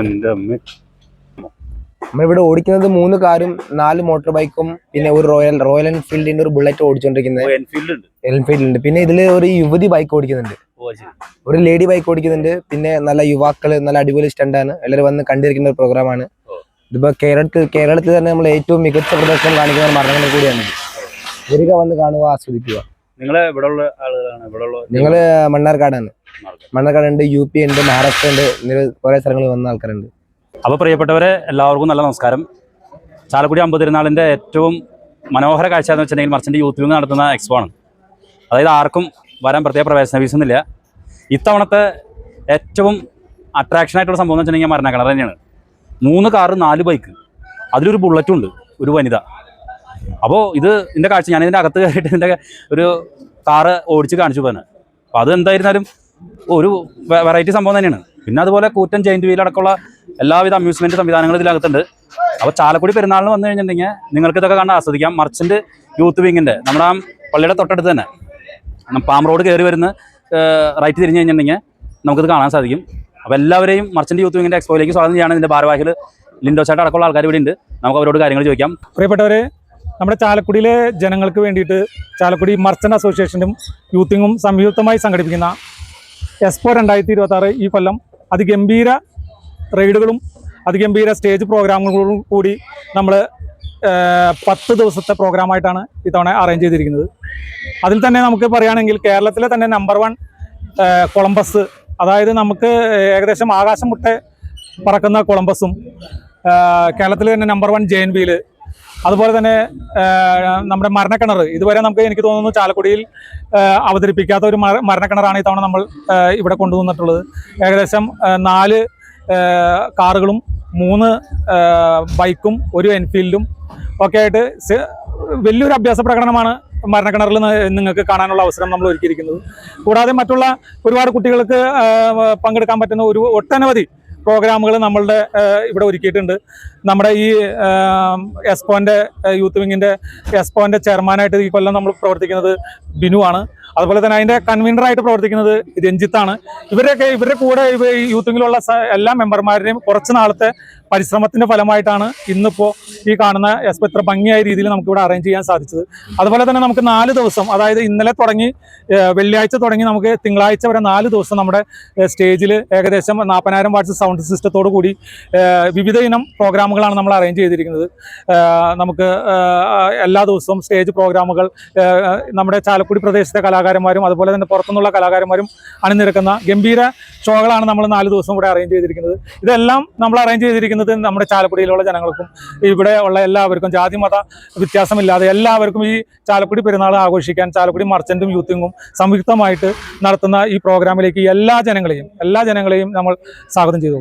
എന്റെ അമ്മ നമ്മളിവിടെ ഓടിക്കുന്നത് മൂന്ന് കാറും നാല് മോട്ടോർ ബൈക്കും പിന്നെ ഒരു റോയൽ റോയൽ എൻഫീൽഡിന്റെ ഒരു ബുള്ളറ്റ് ഓടിച്ചോണ്ടിരിക്കുന്നത്. എൻഫീൽഡ് ഉണ്ട്. എൻഫീൽഡ് ഉണ്ട്. പിന്നെ ഇതിൽ ഒരു യുവതി ബൈക്ക് ഓടിക്കുന്നുണ്ട്. ഒരു ലേഡി ബൈക്ക് ഓടിക്കുന്നുണ്ട്. പിന്നെ നല്ല യുവാക്കൾ നല്ല അടിപൊളി സ്റ്റണ്ടാണ്. എല്ലാവരും വന്ന് കണ്ടിരിക്കുന്ന ഒരു പ്രോഗ്രാമാണ്. ആണ് ഇതിപ്പോ കേരളത്തിൽ കേരളത്തിൽ തന്നെ നമ്മൾ ഏറ്റവും മികച്ച പ്രദർശനം കാണിക്കുന്ന ഒരു മരണങ്ങൾ കൂടിയാണ്. വരിക വന്ന് കാണുക ആസ്വദിക്കുക. നിങ്ങളെ ഇവിടെ ഉള്ള ആളുകളാണ്? ഇവിടെ ഉള്ള നിങ്ങൾ? മണ്ണാർക്കാടാണ്. മണ്ണാർക്കാട്. ഉണ്ട് യു പി ഉണ്ട് മഹാരാഷ്ട്ര ഉണ്ട്. കുറെ സ്ഥലങ്ങളിൽ വന്ന ആൾക്കാരുണ്ട്. അപ്പോൾ പ്രിയപ്പെട്ടവരെ എല്ലാവർക്കും നല്ല നമസ്കാരം. ചാലക്കുടി അമ്പതിരുന്നാളിന്റെ ഏറ്റവും മനോഹര കാഴ്ച എന്ന് വെച്ചിട്ടുണ്ടെങ്കിൽ മർച്ചന്റ് യൂത്ത് നിന്ന് നടത്തുന്ന എക്സ്പോ ആണ്. അതായത് ആർക്കും വരാൻ പ്രത്യേക പ്രവേശന ഫീസ് ഒന്നുമില്ല. ഇത്തവണത്തെ ഏറ്റവും അട്രാക്ഷൻ ആയിട്ടുള്ള സംഭവം എന്ന് വെച്ചിട്ടുണ്ടെങ്കിൽ മരണ കളർ തന്നെയാണ്. മൂന്ന് കാറ് നാല് ബൈക്ക് അതിലൊരു ബുള്ളറ്റും ഉണ്ട് ഒരു വനിത. അപ്പോൾ ഇത് ഇതിന്റെ കാഴ്ച ഞാൻ ഇതിന്റെ അകത്ത് കയറിയിട്ട് ഇതിന്റെ ഒരു കാറ് ഓടിച്ച് കാണിച്ചു പോകാൻ അപ്പോൾ അത് എന്തായിരുന്നാലും ഒരു വെറൈറ്റി സംഭവം തന്നെയാണ്. പിന്നെ അതുപോലെ കൂറ്റൻ ജയിന്റ് വീൽ അടക്കമുള്ള എല്ലാവിധ അമ്യൂസ്മെന്റ് സംവിധാനങ്ങളും ഇതിലകത്തുണ്ട് അപ്പോൾ ചാലക്കുടി പെരുന്നാളിന് വന്നു കഴിഞ്ഞിട്ടുണ്ടെങ്കിൽ നിങ്ങൾക്ക് ഇതൊക്കെ കണ്ട് ആസ്വദിക്കാം. മർച്ചന്റ് യൂത്ത് വിങ്ങിന്റെ നമ്മുടെ ആ പള്ളിയുടെ തൊട്ടടുത്ത് തന്നെ. പാം റോഡ് കയറി വരുന്ന റൈറ്റ് തിരിഞ്ഞ് കഴിഞ്ഞിട്ടുണ്ടെങ്കിൽ നമുക്കത് കാണാൻ സാധിക്കും. അപ്പോൾ എല്ലാവരെയും മർച്ചന്റ് യൂത്ത് വിങ്ങിന്റെ എക്സ്പോയിലേക്ക് സ്വാഗതം ചെയ്യാണ്. ഇതിന്റെ ഭാരവാഹികൾ ലിൻഡോ ചേട്ടൻ അടക്കമുള്ള ആൾക്കാർ ഇവിടെ ഉണ്ട്. നമുക്ക് അവരോട് കാര്യങ്ങൾ ചോദിക്കാം. പ്രിയപ്പെട്ടവരെ നമ്മുടെ ചാലക്കുടിയിലെ ജനങ്ങൾക്ക് വേണ്ടിയിട്ട് ചാലക്കുടി മർച്ചന്റ് അസോസിയേഷനും യൂത്തിങ്ങും സംയുക്തമായി സംഘടിപ്പിക്കുന്ന എക്സ്പോ രണ്ടായിരത്തി ഇരുപത്താറ് ഈ കൊല്ലം അതിഗംഭീര റൈഡുകളും അതിഗംഭീര സ്റ്റേജ് പ്രോഗ്രാമുകളും കൂടി നമ്മൾ പത്ത് ദിവസത്തെ പ്രോഗ്രാമായിട്ടാണ് ഇത്തവണ അറേഞ്ച് ചെയ്തിരിക്കുന്നത്. അതിൽ തന്നെ നമുക്ക് പറയുകയാണെങ്കിൽ കേരളത്തിലെ തന്നെ നമ്പർ വൺ കൊളംബസ്. അതായത് നമുക്ക് ഏകദേശം ആകാശം മുട്ടെ പറക്കുന്ന കൊളംബസും കേരളത്തിൽ തന്നെ നമ്പർ വൺ ജെ എൻ അതുപോലെ തന്നെ നമ്മുടെ മരണക്കിണർ. ഇതുവരെ നമുക്ക് എനിക്ക് തോന്നുന്നു ചാലക്കുടിയിൽ അവതരിപ്പിക്കാത്ത ഒരു മര- മരണക്കിണറാണ് ഇത്തവണ നമ്മൾ ഇവിടെ കൊണ്ടുവന്നിട്ടുള്ളത്. ഏകദേശം നാല് കാറുകളും മൂന്ന് ബൈക്കും ഒരു എൻഫീൽഡും ഒക്കെ ആയിട്ട് വലിയൊരു അഭ്യാസ പ്രകടനമാണ് മരണക്കിണറിൽ നിങ്ങൾക്ക് കാണാനുള്ള അവസരം നമ്മൾ ഒരുക്കിയിരിക്കുന്നത്. കൂടാതെ മറ്റുള്ള ഒരുപാട് കുട്ടികൾക്ക് പങ്കെടുക്കാൻ പറ്റുന്ന ഒരു ഒട്ടനവധി പ്രോഗ്രാമുകൾ നമ്മളുടെ ഇവിടെ ഒരുക്കിയിട്ടുണ്ട്. നമ്മുടെ ഈ എസ്പോന്റെ യൂത്ത് വിങ്ങിന്റെ എസ്പോന്റെ ചെയർമാനായിട്ട് ഈ കൊല്ലം നമ്മൾ പ്രവർത്തിക്കുന്നത് ബിനു ആണ് അതുപോലെ തന്നെ അതിന്റെ കൺവീനറായിട്ട് പ്രവർത്തിക്കുന്നത് രഞ്ജിത്താണ്. ഇവരൊക്കെ ഇവരുടെ കൂടെ ഇവ ഈ യൂത്ത് വിങ്ങിലുള്ള എല്ലാ മെമ്പർമാരുടെയും കുറച്ച് നാളത്തെ പരിശ്രമത്തിന്റെ ഫലമായിട്ടാണ് ഇന്നിപ്പോൾ ഈ കാണുന്ന എസ്പോ ഇത്ര ഭംഗിയായ രീതിയിൽ നമുക്ക് ഇവിടെ അറേഞ്ച് ചെയ്യാൻ സാധിച്ചത്. അതുപോലെ തന്നെ നമുക്ക് നാല് ദിവസം അതായത് ഇന്നലെ തുടങ്ങി വെള്ളിയാഴ്ച തുടങ്ങി നമുക്ക് തിങ്കളാഴ്ച വരെ നാല് ദിവസം നമ്മുടെ സ്റ്റേജിൽ ഏകദേശം നാൽപ്പതിനായിരം വാട്ട്സ് സൗണ്ട് സിസ്റ്റത്തോടു കൂടി വിവിധ ഇനം പ്രോഗ്രാമുകളാണ് നമ്മൾ അറേഞ്ച് ചെയ്തിരിക്കുന്നത്. നമുക്ക് എല്ലാ ദിവസവും സ്റ്റേജ് പ്രോഗ്രാമുകൾ നമ്മുടെ ചാലക്കുടി പ്രദേശത്തെ കലാകാരന്മാരും അതുപോലെ തന്നെ പുറത്തുനിന്നുള്ള കലാകാരന്മാരും അണിനിരക്കുന്ന ഗംഭീര ഷോകളാണ് നമ്മൾ നാല് ദിവസം ഇവിടെ അറേഞ്ച് ചെയ്തിരിക്കുന്നത്. ഇതെല്ലാം നമ്മൾ അറേഞ്ച് ചെയ്തിരിക്കുന്നത് നമ്മുടെ ചാലക്കുടിയിലുള്ള ജനങ്ങൾക്കും ഇവിടെ ഉള്ള എല്ലാവർക്കും ജാതി മത വ്യത്യാസമില്ലാതെ എല്ലാവർക്കും ഈ ചാലക്കുടി പെരുന്നാൾ ആഘോഷിക്കാൻ ചാലക്കുടി മർച്ചന്റും യൂത്തിങ്ങും സംയുക്തമായിട്ട് നടത്തുന്ന ഈ പ്രോഗ്രാമിലേക്ക് എല്ലാ ജനങ്ങളെയും എല്ലാ ജനങ്ങളെയും നമ്മൾ സ്വാഗതം ചെയ്തു